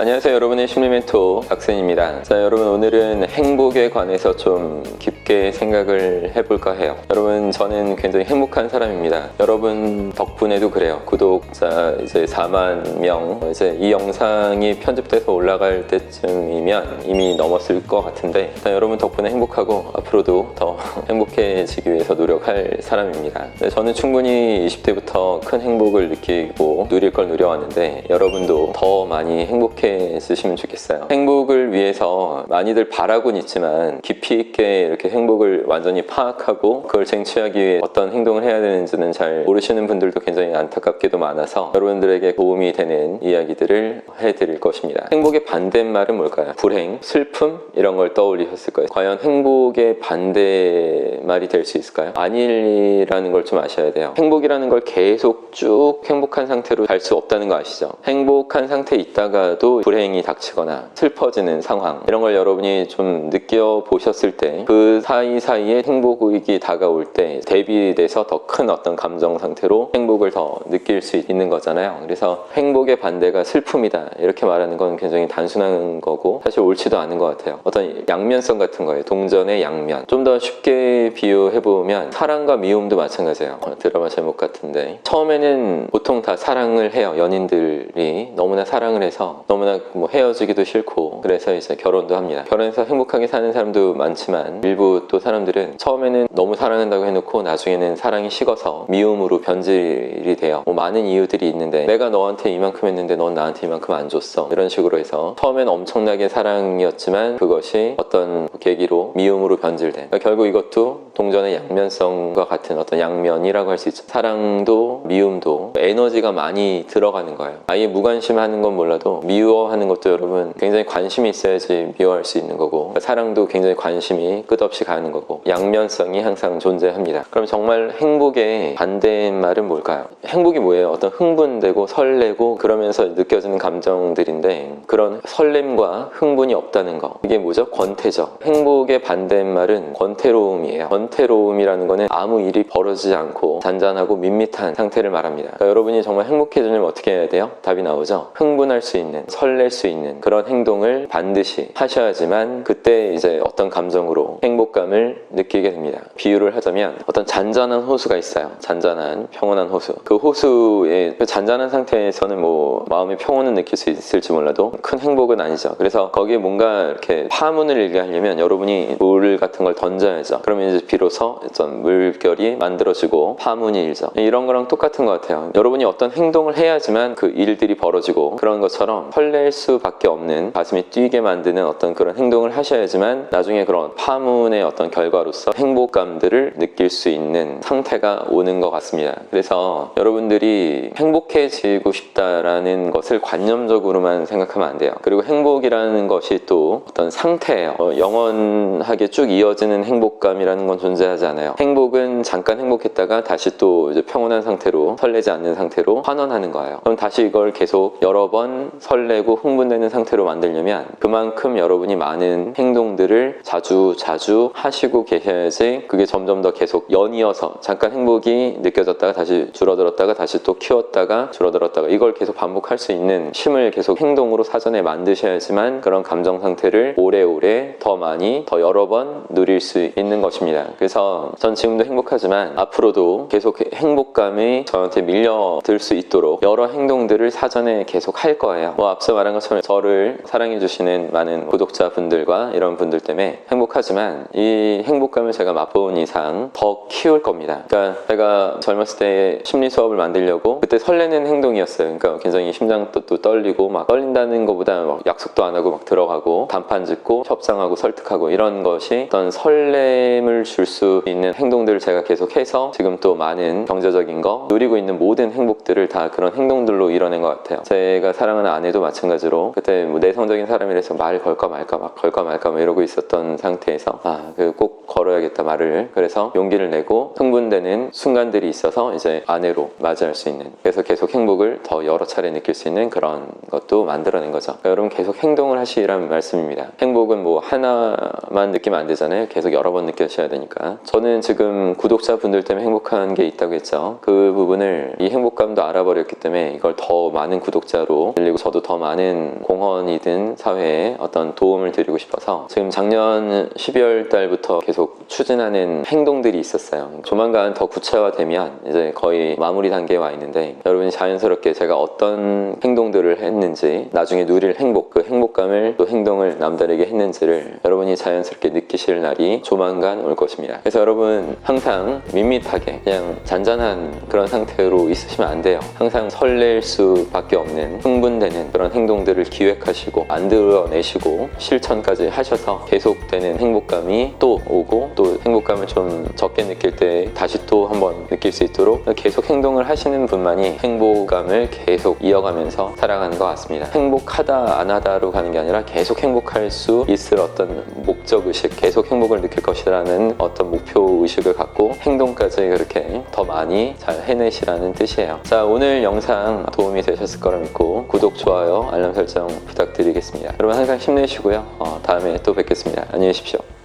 안녕하세요 여러분의 심리 멘토 박센입니다. 자 여러분 오늘은 행복에 관해서 좀 깊게 생각을 해볼까 해요. 여러분 저는 굉장히 행복한 사람입니다. 여러분 덕분에도 그래요. 구독자 이제 4만 명 이제 이 영상이 편집돼서 올라갈 때쯤이면 이미 넘었을 것 같은데 일단 여러분 덕분에 행복하고 앞으로도 더 행복해지기 위해서 노력할 사람입니다. 네, 저는 충분히 20대부터 큰 행복을 느끼고 누릴 걸 누려왔는데 여러분도 더 많이 행복해 쓰시면 좋겠어요 행복을 위해서 많이들 바라곤 있지만 깊이 있게 이렇게 행복을 완전히 파악하고 그걸 쟁취하기 위해 어떤 행동을 해야 되는지는 잘 모르시는 분들도 굉장히 안타깝게도 많아서 여러분들에게 도움이 되는 이야기들을 해드릴 것입니다 행복의 반대말은 뭘까요? 불행, 슬픔 이런 걸 떠올리셨을 거예요 과연 행복의 반대말이 될 수 있을까요? 아니라는 걸 좀 아셔야 돼요 행복이라는 걸 계속 쭉 행복한 상태로 갈 수 없다는 거 아시죠? 행복한 상태에 있다가도 불행이 닥치거나 슬퍼지는 상황 이런 걸 여러분이 좀 느껴보셨을 때 그 사이사이에 행복이 다가올 때 대비돼서 더 큰 어떤 감정 상태로 행복을 더 느낄 수 있는 거잖아요. 그래서 행복의 반대가 슬픔이다 이렇게 말하는 건 굉장히 단순한 거고 사실 옳지도 않은 것 같아요. 어떤 양면성 같은 거예요. 동전의 양면. 좀 더 쉽게 비유해보면 사랑과 미움도 마찬가지예요. 어, 드라마 제목 같은데 처음에는 보통 다 사랑을 해요. 연인들이 너무나 사랑을 해서 너무나 뭐 헤어지기도 싫고 그래서 이제 결혼도 합니다. 결혼해서 행복하게 사는 사람도 많지만 일부 또 사람들은 처음에는 너무 사랑한다고 해놓고 나중에는 사랑이 식어서 미움으로 변질이 돼요. 뭐 많은 이유들이 있는데 내가 너한테 이만큼 했는데 넌 나한테 이만큼 안 줬어. 이런 식으로 해서 처음엔 엄청나게 사랑이었지만 그것이 어떤 계기로 미움으로 변질된. 그러니까 결국 이것도 동전의 양면성과 같은 어떤 양면이라고 할 수 있죠. 사랑도 미움도 에너지가 많이 들어가는 거예요. 아예 무관심하는 건 몰라도 미워 하는 것도 여러분 굉장히 관심이 있어야지 미워할 수 있는 거고 그러니까 사랑도 굉장히 관심이 끝없이 가는 거고 양면성이 항상 존재합니다 그럼 정말 행복의 반대말은 뭘까요? 행복이 뭐예요? 어떤 흥분되고 설레고 그러면서 느껴지는 감정들인데 그런 설렘과 흥분이 없다는 거 이게 뭐죠? 권태죠 행복의 반대말은 권태로움이에요 권태로움이라는 거는 아무 일이 벌어지지 않고 잔잔하고 밋밋한 상태를 말합니다 그러니까 여러분이 정말 행복해지려면 어떻게 해야 돼요? 답이 나오죠 흥분할 수 있는 설렐 수 있는 그런 행동을 반드시 하셔야지만 그때 이제 어떤 감정으로 행복감을 느끼게 됩니다. 비유를 하자면 어떤 잔잔한 호수가 있어요. 잔잔한 평온한 호수. 그 호수의 그 잔잔한 상태에서는 뭐 마음의 평온은 느낄 수 있을지 몰라도 큰 행복은 아니죠. 그래서 거기에 뭔가 이렇게 파문을 일게 하려면 여러분이 물 같은 걸 던져야죠. 그러면 이제 비로소 어떤 물결이 만들어지고 파문이 일죠. 이런 거랑 똑같은 것 같아요. 여러분이 어떤 행동을 해야지만 그 일들이 벌어지고 그런 것처럼 설렐 수밖에 없는 가슴이 뛰게 만드는 어떤 그런 행동을 하셔야지만 나중에 그런 파문의 어떤 결과로서 행복감들을 느낄 수 있는 상태가 오는 것 같습니다. 그래서 여러분들이 행복해지고 싶다라는 것을 관념적으로만 생각하면 안 돼요. 그리고 행복이라는 것이 또 어떤 상태예요. 어, 영원하게 쭉 이어지는 행복감이라는 건 존재하지 않아요. 행복은 잠깐 행복했다가 다시 또 평온한 상태로 설레지 않는 상태로 환원하는 거예요. 그럼 다시 이걸 계속 여러 번 설레 고 흥분되는 상태로 만들려면 그만큼 여러분이 많은 행동들을 자주 자주 하시고 계셔야지 그게 점점 더 계속 연이어서 잠깐 행복이 느껴졌다가 다시 줄어들었다가 다시 또 키웠다가 줄어들었다가 이걸 계속 반복할 수 있는 힘을 계속 행동으로 사전에 만드셔야지만 그런 감정 상태를 오래오래 더 많이 더 여러 번 누릴 수 있는 것입니다. 그래서 전 지금도 행복하지만 앞으로도 계속 행복감이 저한테 밀려들 수 있도록 여러 행동들을 사전에 계속 할 거예요. 뭐 앞서 말한 것처럼 저를 사랑해주시는 많은 구독자분들과 이런 분들 때문에 행복하지만 이 행복감을 제가 맛본 이상 더 키울 겁니다. 그러니까 제가 젊었을 때 심리 수업을 만들려고 그때 설레는 행동이었어요. 그러니까 굉장히 심장도 또 떨리고 막 떨린다는 것보다 막 약속도 안 하고 막 들어가고 단판 짓고 협상하고 설득하고 이런 것이 어떤 설렘을 줄 수 있는 행동들을 제가 계속 해서 지금 또 많은 경제적인 거 누리고 있는 모든 행복들을 다 그런 행동들로 이뤄낸 것 같아요. 제가 사랑하는 아내도 마찬가지 로 그때 뭐 내성적인 사람이라서 말 걸까 말까 막 걸까 말까 막 이러고 있었던 상태에서 아 꼭 걸어야겠다 말을 그래서 용기를 내고 흥분되는 순간들이 있어서 이제 아내로 맞이할 수 있는 그래서 계속 행복을 더 여러 차례 느낄 수 있는 그런 것도 만들어낸 거죠. 그러니까 여러분 계속 행동을 하시라는 말씀입니다. 행복은 뭐 하나만 느끼면 안 되잖아요. 계속 여러 번 느껴셔야 되니까. 저는 지금 구독자분들 때문에 행복한 게 있다고 했죠. 그 부분을 이 행복감도 알아버렸기 때문에 이걸 더 많은 구독자로 늘리고 저도 더 많은 많은 공헌이든 사회에 어떤 도움을 드리고 싶어서 지금 작년 12월 달부터 계속 추진하는 행동들이 있었어요. 조만간 더 구체화되면 이제 거의 마무리 단계에 와 있는데 여러분이 자연스럽게 제가 어떤 행동들을 했는지 나중에 누릴 행복, 그 행복감을 또 행동을 남다르게 했는지를 여러분이 자연스럽게 느끼실 날이 조만간 올 것입니다. 그래서 여러분 항상 밋밋하게 그냥 잔잔한 그런 상태로 있으시면 안 돼요. 항상 설렐 수밖에 없는 흥분되는 그런 행동들을 기획하시고 만들어내시고 실천까지 하셔서 계속되는 행복감이 또 오고 또 행복감을 좀 적게 느낄 때 다시 또 한번 느낄 수 있도록 계속 행동을 하시는 분만이 행복감을 계속 이어가면서 살아가는 것 같습니다. 행복하다 안 하다로 가는 게 아니라 계속 행복할 수 있을 어떤 목적 의식, 계속 행복을 느낄 것이라는 어떤 목표 의식을 갖 고 행동까지 그렇게 더 많이 잘 해내시라는 뜻이에요. 자, 오늘 영상 도움이 되셨을 거라 믿고 구독, 좋아요, 알람 설정 부탁드리겠습니다. 여러분 항상 힘내시고요. 어, 다음에 또 뵙겠습니다. 안녕히 계십시오.